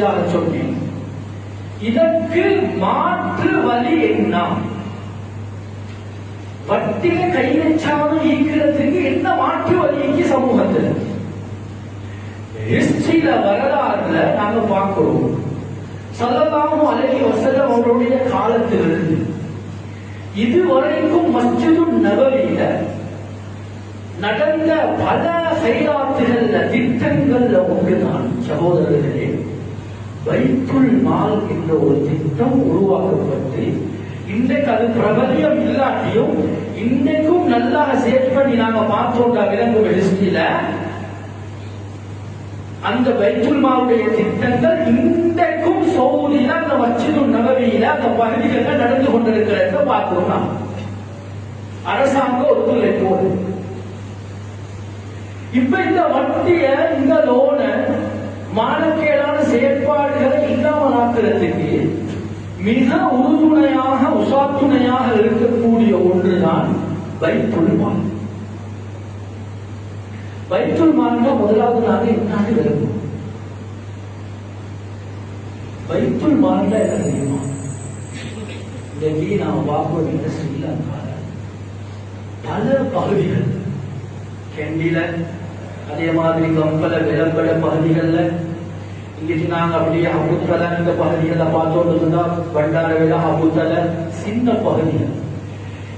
செய்யாத சொன்னேன். இதற்கு மாற்று வழி என்ன? வட்டில கை வச்சாம இருக்கிறதுக்கு என்ன மாற்று வழிக்கு சமூகத்தில்? ஹிஸ்டரியில வரலாறுல நாங்க பார்க்கிறோம். சல்லல்லாஹு அழகி வஸல்லம் அவருடைய காலத்திலிருந்து இதுவரைக்கும் மஸ்ஜிது நபவியில நடந்த பல செயலாற்றுகள்ல திட்டங்கள்ல ஒன்றுதான் சகோதரர்களே. வைத்துல் மால் என்ற ஒரு திட்டம் உருவாக்கப்பட்டு இன்றைக்கு அது பிரபலியம் இல்லாட்டியும் இன்றைக்கும் நல்லா சேட் பண்ணி நாங்க பார்த்தோம்டா விலங்கு ஹிஸ்டரியில அந்த பைத்துல் மாவுடைய திட்டங்கள் இன்றைக்கும் சவுதியில அந்த மச்சிது நகரியில அந்த பகுதிகளில் நடந்து கொண்டிருக்கிறத பார்க்கிறோம் நாம். அரசாங்க ஒத்துழைப்போடு இப்ப இந்த வட்டிய இந்த லோனை மானக்கேடான செயற்பாடுகளை இல்லாமல் ஆக்குறதுக்கு மிக உறுதுணையாக உசாத்துணையாக இருக்கக்கூடிய ஒன்றுதான் வைத்துல் மால் வைத்துல் மால்னா முதலாவது நாங்க என்னான்னு விளங்கும் வைத்துல் மால்னா என்ன தெரியுமா? இன்னைக்கு நாம பார்ப்போம் என்ன ஸ்ரீலங்கால பல பகுதிகள் கெண்டில அதே மாதிரி கம்பல விளம்பட பகுதிகள்ல இன்னைக்கு நாங்க அப்படியே அபுத்தல இந்த பகுதிகளை பார்த்தோம் இருந்தா பண்டார விழா அபுத்தல சின்ன பகுதிகள்.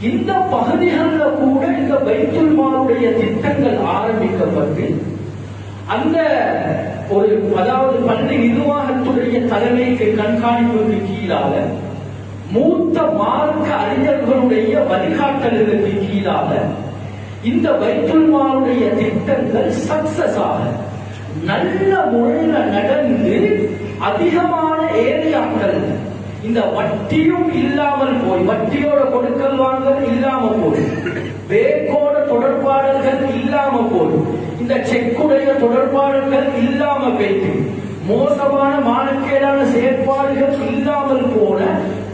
இந்த பகுதிகளில் கூட இந்த வைத்துல்மானுடைய திட்டங்கள் ஆரம்பிக்கப்பட்டு அந்த ஒரு அதாவது பள்ளி நிர்வாகத்துடைய தலைமைக்கு கண்காணிப்புக்கு கீழாக மூத்த மார்க்க அறிஞர்களுடைய வழிகாட்டலுக்கு கீழாக இந்த பைத்துல்மாவுடைய திட்டங்கள் சக்சஸ் ஆக நல்ல முறையில நடந்து அதிகமான ஏரியாக்கள் இந்த வட்டியும் இல்லாமல் போய் வட்டியோட கொடுக்கல் வாங்கல் இல்லாம போய் பேக்கோட தொடர்பாடல்கள் இல்லாம போய் இந்த செக்குடைய தொடர்பாடல்கள் இல்லாம போயிட்டு மோசமான மானக்கேடான செயற்பாடுகள் இல்லாமல் போன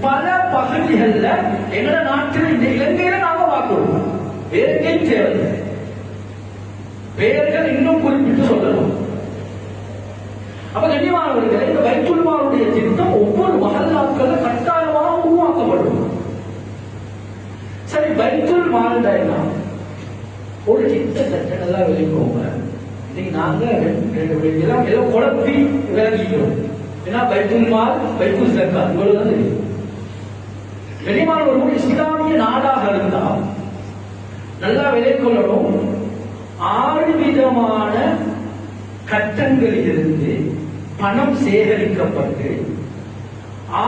பல பகுதிகளில் எங்கட நாட்டில் இந்த இலங்கையில நாம பார்க்கிறோம் வேற தேவை பெயர்கள் இன்னும் குறிப்பிட்டு சொல்லணும். அப்ப கண்ணியமானவர்களே இந்த வைத்துல்மாருடைய திட்டம் ஒவ்வொரு மகல்லாக்கள் கட்டாயமாக உருவாக்கப்படும். சரி வைத்துல் மால்டா என்ன? ஒரு கிட்டத்தட்ட நல்லா விளைக்கோங்க. இன்னைக்கு நாங்க ரெண்டு எல்லாம் ஏதோ குழப்பி விளங்கிக்கிறோம் ஏன்னா பைத்துல் மால் பைத்துல் சர்க்கா இவ்வளவுதான் தெரியும். கண்ணியமானவர்கள் இஸ்லாமிய நாடாக இருந்தால் நல்லா விலை கொள்ளணும் ஆறு விதமான கட்டங்களிலிருந்து பணம் சேகரிக்கப்பட்டு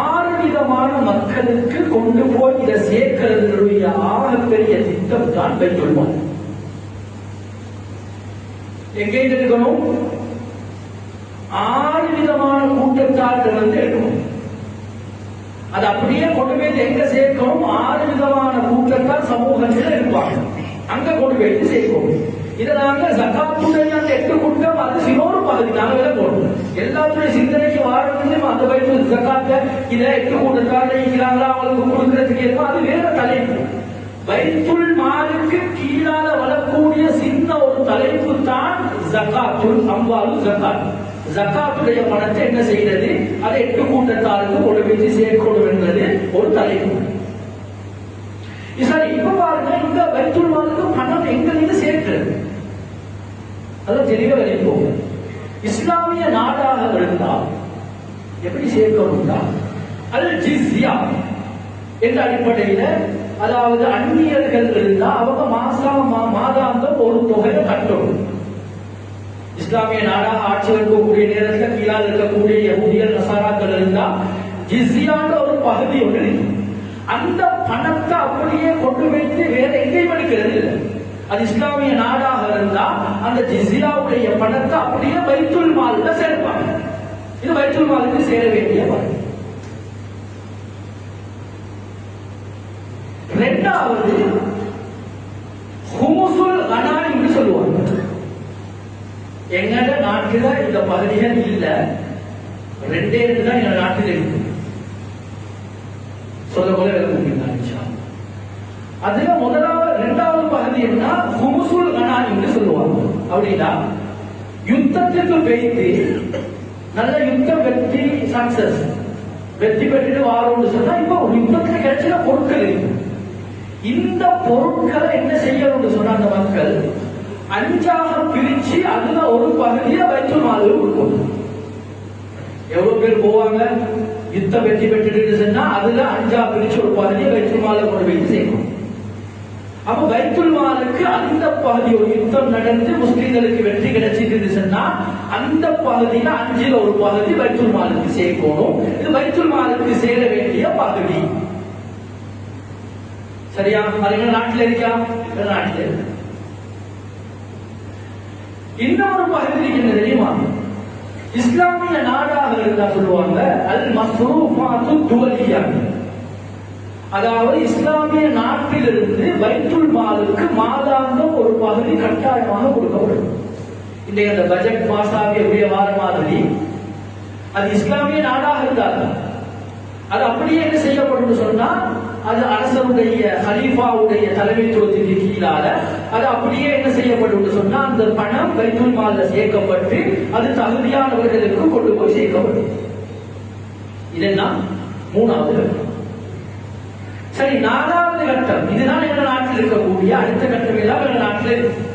ஆறு விதமான மக்களுக்கு கொண்டு போய் இதை சேர்க்கிறதுடைய ஆகப்பெரிய திட்டம் தான் வைத்துள்ளார் எங்கே இருக்கணும்? ஆறு விதமான கூட்டத்தார்கள் வந்து எடுக்கணும் அது அப்படியே கொண்டு போய் எங்க சேர்க்கணும்? ஆறு விதமான கூட்டத்தார் சமூகத்தில் இருப்பாங்க அங்க கொண்டு போய் சேர்க்கணும் இதை நாங்க ஜக்காத்துடைய அந்த எட்டு கூட்டம் அது சினோரு பகுதி நாங்களே போடுவோம் போடணும் எல்லாத்துடைய சிந்தனைக்கு வாழ்றதுலயும் அந்த பயிர் ஜக்காத்த இதை எட்டு கூட்டத்தார் இருக்கிறாங்களா அவங்களுக்கு கொடுக்கறதுக்கு இருக்கும் அது வேற தலைப்பு. வைத்துள் மாலுக்கு கீழால வரக்கூடிய சின்ன ஒரு தலைப்பு தான் ஜக்காத்துள் அம்பாலு ஜக்காத் ஜக்காத்துடைய பணத்தை என்ன செய்யறது அதை எட்டு கூட்டத்தாருக்கு கொண்டு போய் சேர்க்கணும் என்பது ஒரு தலைப்பு. சரி இப்ப பாருங்க இந்த வைத்துல் பணம் எங்கிருந்து சேர்க்கிறது. அதை தெளிவா விளைப்போம் இஸ்லாமிய நாடாக இருந்தால் எப்படி சேர்க்கணும்னா அது ஜிஸ்யா என்ற அடிப்படையில அதாவது அந்நியர்கள் இருந்தா அவங்க மாசம் மாதாந்தம் ஒரு தொகையை கட்டணும். இஸ்லாமிய நாடாக ஆட்சி இருக்கக்கூடிய நேரத்தில் கீழால் இருக்கக்கூடிய யகுதியர் நசாராக்கள் இருந்தா ஜிஸ்யான்ற ஒரு பகுதி ஒன்று அந்த பணத்தை அப்படியே கொண்டு வைத்து வேற எங்கேயும் எடுக்கிறது இல்லை அது இஸ்லாமிய நாடாக இருந்தா அந்த ஜிசியாவுடைய பணத்தை அப்படியே வைத்துல் மாலில் சேர்ப்பாங்க. இது வைத்துல் மாலுக்கு சேர வேண்டிய பணம் ரெண்டாவது ஹுமுசுல் கனானின்னு சொல்லுவாங்க. எங்கட நாட்டுல இந்த பகுதிகள் இல்ல. ரெண்டே ரெண்டு தான் எங்க நாட்டில் இருக்கு. சொல்ல போல அதுல முதலாவது இரண்டாவது பகுதி என்ன ஹுமுசுல் கனானின்னு சொல்லுவாங்க. அப்படின்னா யுத்தத்துக்கு வைத்து நல்ல யுத்தம் வெற்றி சக்சஸ் வெற்றி பெற்றுட்டு வாரோம்னு சொன்னா இப்போ ஒரு யுத்தத்துல கிடைச்ச பொருட்கள் இருக்கு இந்த பொருட்களை என்ன செய்யணும்னு சொன்ன அந்த மக்கள் அஞ்சாக பிரிச்சு அதுல ஒரு பகுதியை வைத்து மாதிரி கொடுக்கணும். எவ்வளவு பேர் போவாங்க? யுத்தம் வெற்றி பெற்றுட்டு சொன்னா அதுல அஞ்சா பிரிச்சு ஒரு பகுதியை வைத்து மாதிரி கொண்டு போய் செய்யணும். அப்ப வைத்துல் மாலுக்கு அந்த பகுதி ஒரு யுத்தம் நடந்து முஸ்லீம்களுக்கு வெற்றி கிடைச்சிட்டு சொன்னா அந்த பகுதியில அஞ்சுல ஒரு பகுதி வைத்துல் மாலுக்கு சேர்க்கணும். இது வைத்துல் மாலுக்கு சேர வேண்டிய பகுதி. சரியா? அது நாட்டில் இருக்கா? நாட்டில் இருக்கு. இன்னொரு பகுதி என்ன தெரியுமா? இஸ்லாமிய நாடாக இருந்தா சொல்லுவாங்க அல் மஸ்ரூஃபாத்து துவலியா. அதாவது இஸ்லாமிய நாட்டிலிருந்து வைத்துல் மாலுக்கு மாதாந்தம் ஒரு பகுதி கட்டாயமாக கொடுக்கப்படும். இன்றைய அந்த பட்ஜெட் பாஸ் ஆகிய வார மாதிரி அது இஸ்லாமிய நாடாக இருந்தால் அது அப்படியே என்ன செய்யப்படும் சொன்னா அது அரசனுடைய ஹலீஃபாவுடைய தலைமைத்துவத்திற்கு கீழால அது அப்படியே என்ன செய்யப்படும் சொன்னா அந்த பணம் வைத்துல் மால்ல சேர்க்கப்பட்டு அது தகுதியானவர்களுக்கு கொண்டு போய் சேர்க்கப்படும். இதெல்லாம் மூணாவது சரி நாலாவது கட்டம். இதுதான் எங்கள் நாட்டில் இருக்கக்கூடிய அடுத்த கட்டம் எல்லாம் எங்கள் நாட்டில்? இருக்கு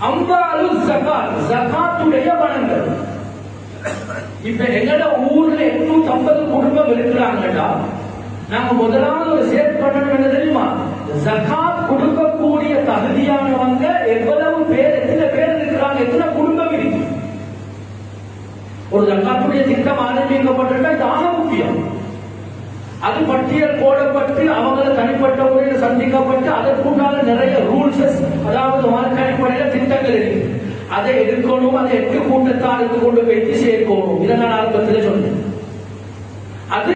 அம்பாலு சகாத் சகாத்துடைய பணங்கள் இப்ப எங்கட ஊர்ல எட்நூத்தி ஐம்பது குடும்பம் இருக்கிறாங்கடா. நாங்க முதலாவது ஒரு சேட் பண்ணணும் என்ன தெரியுமா? ஜகாத் கொடுக்கக்கூடிய தகுதியானவங்க எவ்வளவு பேர் எத்தனை பேர் இருக்கிறாங்க எத்தனை குடும்பம் இருக்கு? ஒரு ஜகாத்துடைய திட்டம் ஆரம்பிக்கப்பட்டிருக்கா? இது ஆக முக்கியம். அது பட்டியல் போடப்பட்டு அவங்கள தனிப்பட்ட முறையில் சந்திக்கப்பட்டு அதற்குண்டான நிறைய ரூல்ஸஸ் அதாவது வாழ்க்கை அடிப்படையில் திட்டங்கள் இருக்கு. அதை எடுக்கணும் அதை எட்டு கூட்டத்தாருக்கு கொண்டு போய் சேர்க்கணும். இதை நான் ஆரம்பத்தில் சொன்னேன். அது